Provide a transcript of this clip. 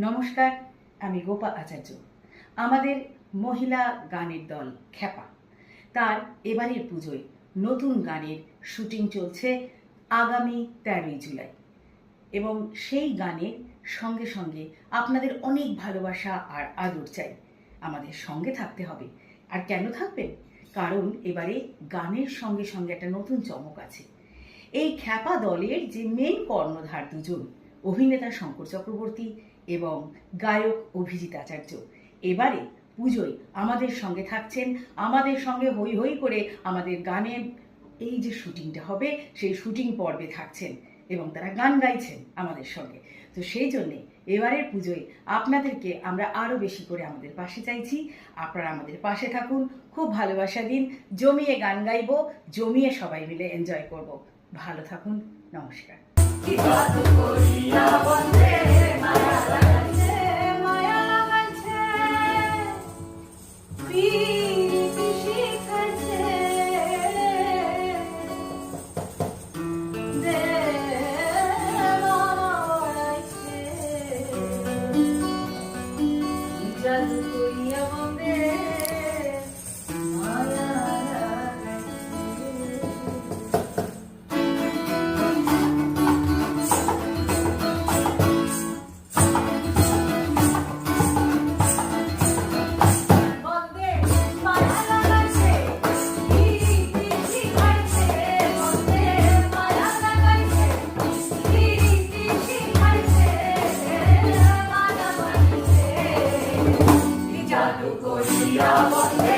নমস্কার, আমি গোপা আচার্য। আমাদের মহিলা গানের দল খ্যাপা। তার এবারের পুজোয় নতুন গানের শুটিং চলছে আগামী তেরোই জুলাই। এবং সেই গানের সঙ্গে সঙ্গে আপনাদের অনেক ভালোবাসা আর আদর চাই। আমাদের সঙ্গে থাকতে হবে। আর কেন থাকবেন কারণ এবারে গানের সঙ্গে সঙ্গে একটা নতুন চমক আছে। এই খ্যাপা দলের যে মেন কর্ণধার দুজন অভিনেতা শঙ্কর চক্রবর্তী এবং গায়ক অভিজিৎ আচার্য। এবারে পুজোয় আমাদের সঙ্গে থাকছেন, আমাদের সঙ্গে হই হই করে আমাদের গানের এই যে শুটিংটা হবে, সেই শুটিং পর্বে থাকছেন এবং তারা গান গাইছেন আমাদের সঙ্গে। তো সেই জন্যে এবারের পুজোয় আপনাদেরকে আমরা আরও বেশি করে আমাদের পাশে চাইছি। আপনারা আমাদের পাশে থাকুন, খুব ভালোবাসা দিন, জমিয়ে গান গাইবো, জমিয়ে সবাই মিলে এনজয় করব। ভালো থাকুন, নমস্কার। just Dios.